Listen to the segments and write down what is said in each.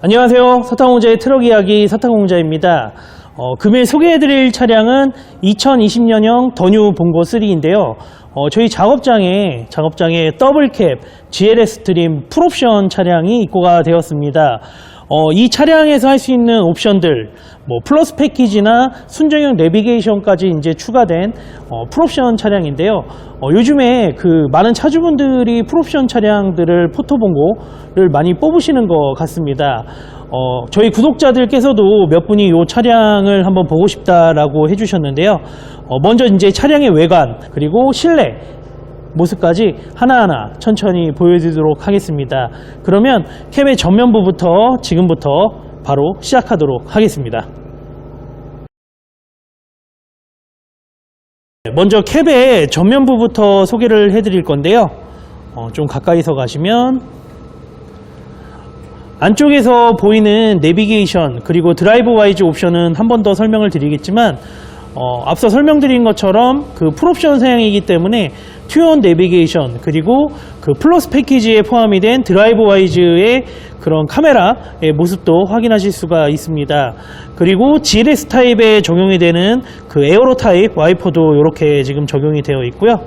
안녕하세요. 사탕공자의 트럭 이야기 사탕공자입니다. 어, 금일 소개해드릴 차량은 2020년형 더뉴 봉고 3인데요. 어, 저희 작업장에 작업장에 더블캡 GLS 트림 풀옵션 차량이 입고가 되었습니다. 어, 이 차량에서 할 수 있는 옵션들, 뭐 플러스 패키지나 순정형 내비게이션까지 이제 추가된 어, 풀옵션 차량인데요. 어, 요즘에 그 많은 차주분들이 풀옵션 차량들을 포토봉고를 많이 뽑으시는 것 같습니다. 어, 저희 구독자들께서도 몇 분이 이 차량을 한번 보고 싶다라고 해주셨는데요. 어, 먼저 이제 차량의 외관 그리고 실내 모습까지 하나하나 천천히 보여드리도록 하겠습니다. 그러면 캡의 전면부부터 지금부터 바로 시작하도록 하겠습니다. 먼저 캡의 전면부부터 소개를 해드릴 건데요. 어, 좀 가까이서 가시면 안쪽에서 보이는 내비게이션 그리고 드라이브 와이즈 옵션은 한 번 더 설명을 드리겠지만 어, 앞서 설명드린 것처럼 그 풀옵션 사양이기 때문에 튜온 내비게이션 그리고 그 플러스 패키지에 포함이 된 드라이브 와이즈의 그런 카메라의 모습도 확인하실 수가 있습니다. 그리고 GLS 타입에 적용이 되는 그 에어로 타입 와이퍼도 이렇게 지금 적용이 되어 있고요.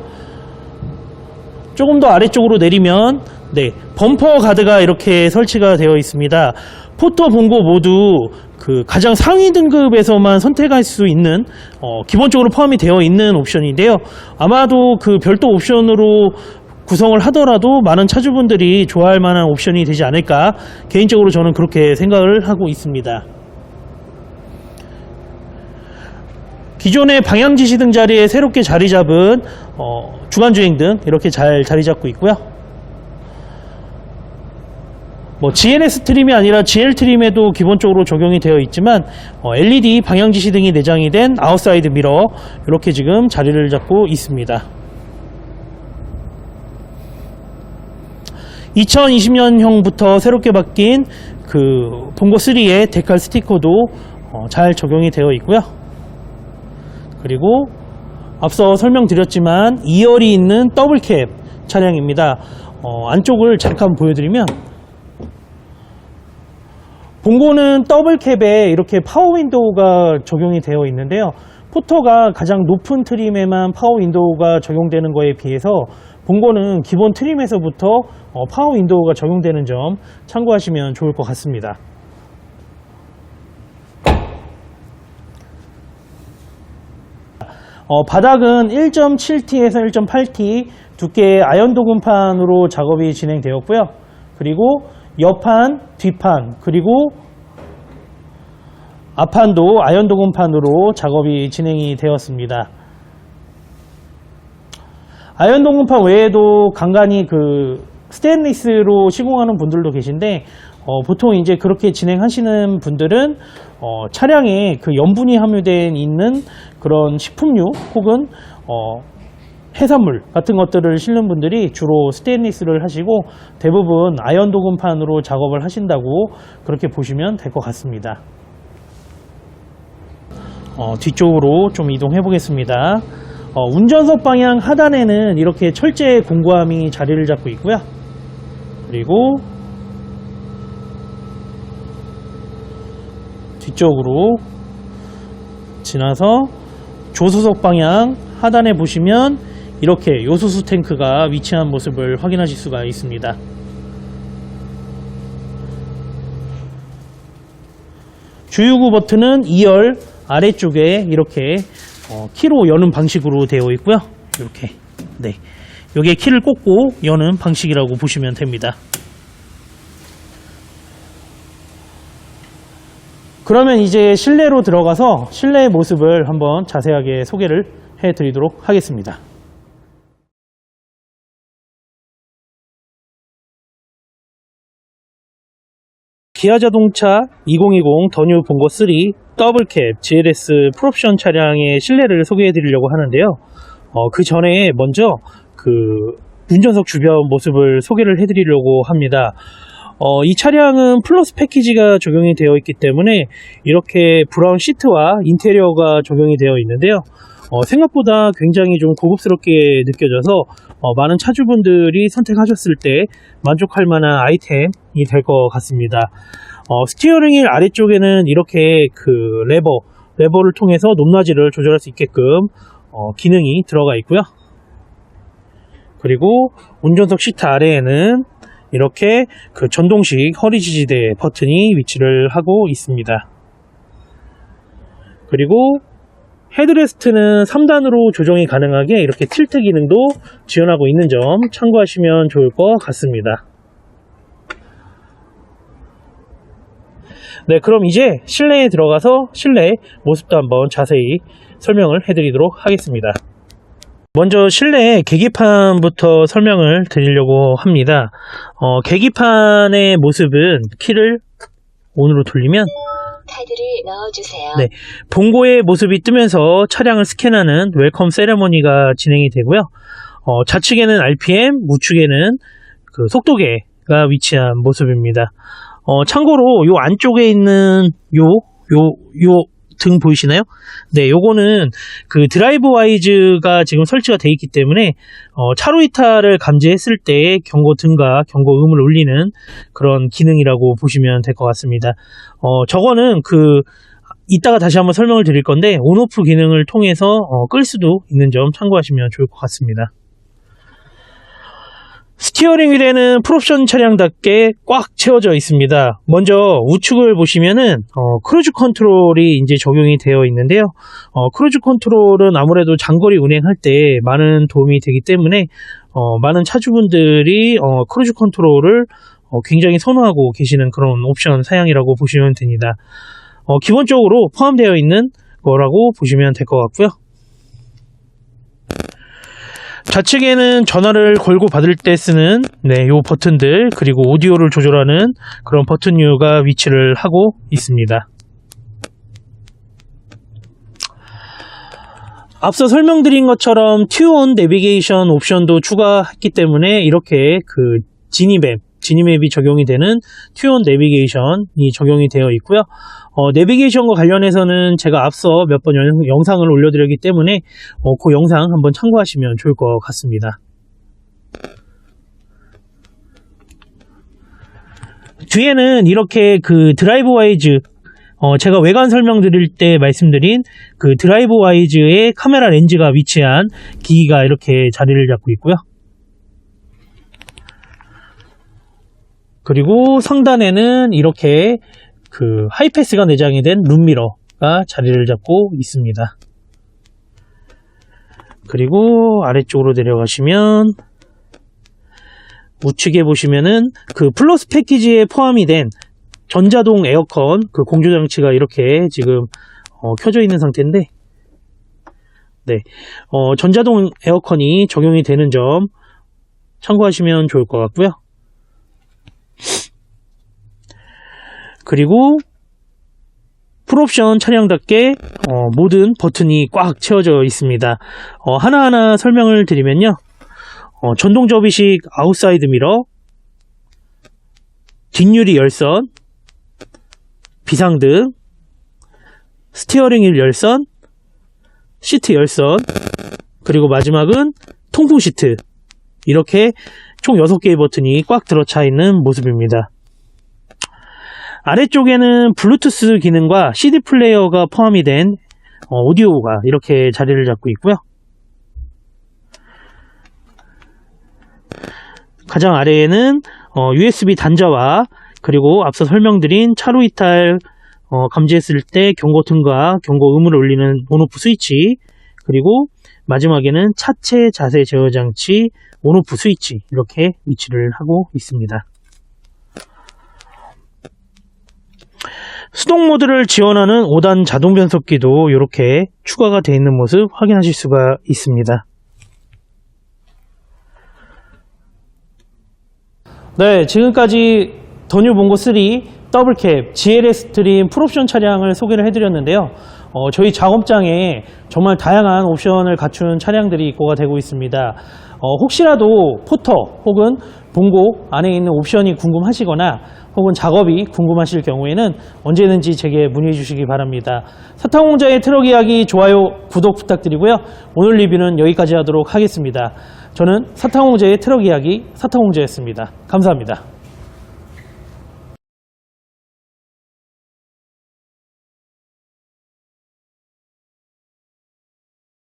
조금 더 아래쪽으로 내리면 네 범퍼 가드가 이렇게 설치가 되어 있습니다. 포토 봉고 모두 그 가장 상위 등급에서만 선택할 수 있는 어, 기본적으로 포함이 되어 있는 옵션인데요. 아마도 그 별도 옵션으로 구성을 하더라도 많은 차주분들이 좋아할 만한 옵션이 되지 않을까 개인적으로 저는 그렇게 생각을 하고 있습니다. 기존의 방향 지시 등 자리에 새롭게 자리 잡은 어, 주간 주행 등 이렇게 잘 자리 잡고 있고요. 뭐 GNS 트림이 아니라 GL 트림에도 기본적으로 적용이 되어 있지만 어, LED 방향 지시 등이 내장이 된 아웃사이드 미러 이렇게 지금 자리를 잡고 있습니다. 2020년형부터 새롭게 바뀐 그 봉고 3의 데칼 스티커도 어, 잘 적용이 되어 있고요. 그리고 앞서 설명드렸지만 2열이 있는 더블캡 차량입니다. 어, 안쪽을 잠깐 보여드리면 봉고는 더블캡에 이렇게 파워 윈도우가 적용이 되어 있는데요. 포터가 가장 높은 트림에만 파워 윈도우가 적용되는 거에 비해서 봉고는 기본 트림에서부터 어, 파워 윈도우가 적용되는 점 참고하시면 좋을 것 같습니다. 어, 바닥은 1.7T에서 1.8T 두께의 아연 도금판으로 작업이 진행되었고요. 그리고 옆판, 뒷판, 그리고 앞판도 아연 도금판으로 작업이 진행이 되었습니다. 아연 도금판 외에도 간간히 그 스테인리스로 시공하는 분들도 계신데 어, 보통 이제 그렇게 진행하시는 분들은 어, 차량에 그 염분이 함유된 있는 그런 식품류 혹은 어, 해산물 같은 것들을 실는 분들이 주로 스테인리스를 하시고 대부분 아연 도금판으로 작업을 하신다고 그렇게 보시면 될 것 같습니다. 어, 뒤쪽으로 좀 이동해 보겠습니다. 어, 운전석 방향 하단에는 이렇게 철제 공구함이 자리를 잡고 있고요. 그리고 뒤쪽으로 지나서 조수석 방향 하단에 보시면 이렇게 요소수 탱크가 위치한 모습을 확인하실 수가 있습니다. 주유구 버튼은 2열 아래쪽에 이렇게 어, 키로 여는 방식으로 되어 있고요. 이렇게 네, 여기에 키를 꽂고 여는 방식이라고 보시면 됩니다. 그러면 이제 실내로 들어가서 실내의 모습을 한번 자세하게 소개를 해 드리도록 하겠습니다. 기아 자동차 2020 더뉴 봉고 3 더블캡 GLS 풀옵션 차량의 실내를 소개해 드리려고 하는데요. 어, 그 전에 먼저 그 운전석 주변 모습을 소개를 해 드리려고 합니다. 어, 이 차량은 플러스 패키지가 적용이 되어 있기 때문에 이렇게 브라운 시트와 인테리어가 적용이 되어 있는데요. 어, 생각보다 굉장히 좀 고급스럽게 느껴져서 어, 많은 차주분들이 선택하셨을 때 만족할 만한 아이템이 될 것 같습니다. 어, 스티어링 휠 아래쪽에는 이렇게 그 레버, 레버를 통해서 높낮이를 조절할 수 있게끔 어, 기능이 들어가 있고요. 그리고 운전석 시트 아래에는 이렇게 그 전동식 허리 지지대 버튼이 위치를 하고 있습니다. 그리고 헤드레스트는 3단으로 조정이 가능하게 이렇게 틸트 기능도 지원하고 있는 점 참고하시면 좋을 것 같습니다. 네, 그럼 이제 실내에 들어가서 실내 모습도 한번 자세히 설명을 해드리도록 하겠습니다. 먼저 실내 계기판부터 설명을 드리려고 합니다. 어, 계기판의 모습은 키를 온으로 돌리면 카드를 넣어주세요. 네. 본고의 모습이 뜨면서 차량을 스캔하는 웰컴 세레머니가 진행이 되고요. 어, 좌측에는 RPM, 우측에는 그 속도계가 위치한 모습입니다. 어, 참고로 요 안쪽에 있는 요, 요, 요 등 보이시나요? 네, 요거는 그 드라이브 와이즈가 지금 설치가 되어 있기 때문에 어, 차로 이탈을 감지했을 때 경고 등과 경고 음을 울리는 그런 기능이라고 보시면 될 것 같습니다. 어, 저거는 그 이따가 다시 한번 설명을 드릴 건데 온오프 기능을 통해서 어, 끌 수도 있는 점 참고하시면 좋을 것 같습니다. 스티어링 휠에는 풀옵션 차량답게 꽉 채워져 있습니다. 먼저 우측을 보시면은 어, 크루즈 컨트롤이 이제 적용이 되어 있는데요. 어, 크루즈 컨트롤은 아무래도 장거리 운행할 때 많은 도움이 되기 때문에 어, 많은 차주분들이 어, 크루즈 컨트롤을 어, 굉장히 선호하고 계시는 그런 옵션 사양이라고 보시면 됩니다. 어, 기본적으로 포함되어 있는 거라고 보시면 될 것 같고요. 좌측에는 전화를 걸고 받을 때 쓰는 네, 요 버튼들 그리고 오디오를 조절하는 그런 버튼류가 위치를 하고 있습니다. 앞서 설명드린 것처럼 튜온 내비게이션 옵션도 추가했기 때문에 이렇게 그 지니맵, 지니맵이 적용이 되는 튜온 내비게이션이 적용이 되어 있고요. 어, 내비게이션과 관련해서는 제가 앞서 몇 번 영상을 올려드렸기 때문에 어, 그 영상 한번 참고하시면 좋을 것 같습니다. 뒤에는 이렇게 그 드라이브 와이즈 어, 제가 외관 설명 드릴 때 말씀드린 그 드라이브 와이즈의 카메라 렌즈가 위치한 기기가 이렇게 자리를 잡고 있고요. 그리고 상단에는 이렇게 그 하이패스가 내장이 된 룸미러가 자리를 잡고 있습니다. 그리고 아래쪽으로 내려가시면 우측에 보시면은 그 플러스 패키지에 포함이 된 전자동 에어컨 그 공조 장치가 이렇게 지금 어, 켜져 있는 상태인데 네 어, 전자동 에어컨이 적용이 되는 점 참고하시면 좋을 것 같고요. 그리고 풀옵션 차량답게 어, 모든 버튼이 꽉 채워져 있습니다. 어, 하나하나 설명을 드리면요. 어, 전동 접이식 아웃사이드 미러, 뒷유리 열선, 비상등, 스티어링 휠 열선, 시트 열선, 그리고 마지막은 통풍 시트. 이렇게 총 6개의 버튼이 꽉 들어차 있는 모습입니다. 아래쪽에는 블루투스 기능과 CD 플레이어가 포함이 된 어, 오디오가 이렇게 자리를 잡고 있고요. 가장 아래에는 어, USB 단자와 그리고 앞서 설명드린 차로 이탈 어, 감지했을 때 경고등과 경고 음을 울리는 온오프 스위치 그리고 마지막에는 차체 자세 제어 장치 온오프 스위치 이렇게 위치를 하고 있습니다. 수동 모드를 지원하는 5단 자동 변속기도 이렇게 추가가 되어 있는 모습 확인하실 수가 있습니다. 네, 지금까지 더뉴 봉고 3 더블캡 GLS 트림 풀옵션 차량을 소개를 해드렸는데요. 어, 저희 작업장에 정말 다양한 옵션을 갖춘 차량들이 입고가 되고 있습니다. 어, 혹시라도 포터 혹은 봉고 안에 있는 옵션이 궁금하시거나 혹은 작업이 궁금하실 경우에는 언제든지 제게 문의해 주시기 바랍니다. 사탕공자의 트럭 이야기 좋아요, 구독 부탁드리고요. 오늘 리뷰는 여기까지 하도록 하겠습니다. 저는 사탕공자의 트럭 이야기 사탕공자였습니다. 감사합니다.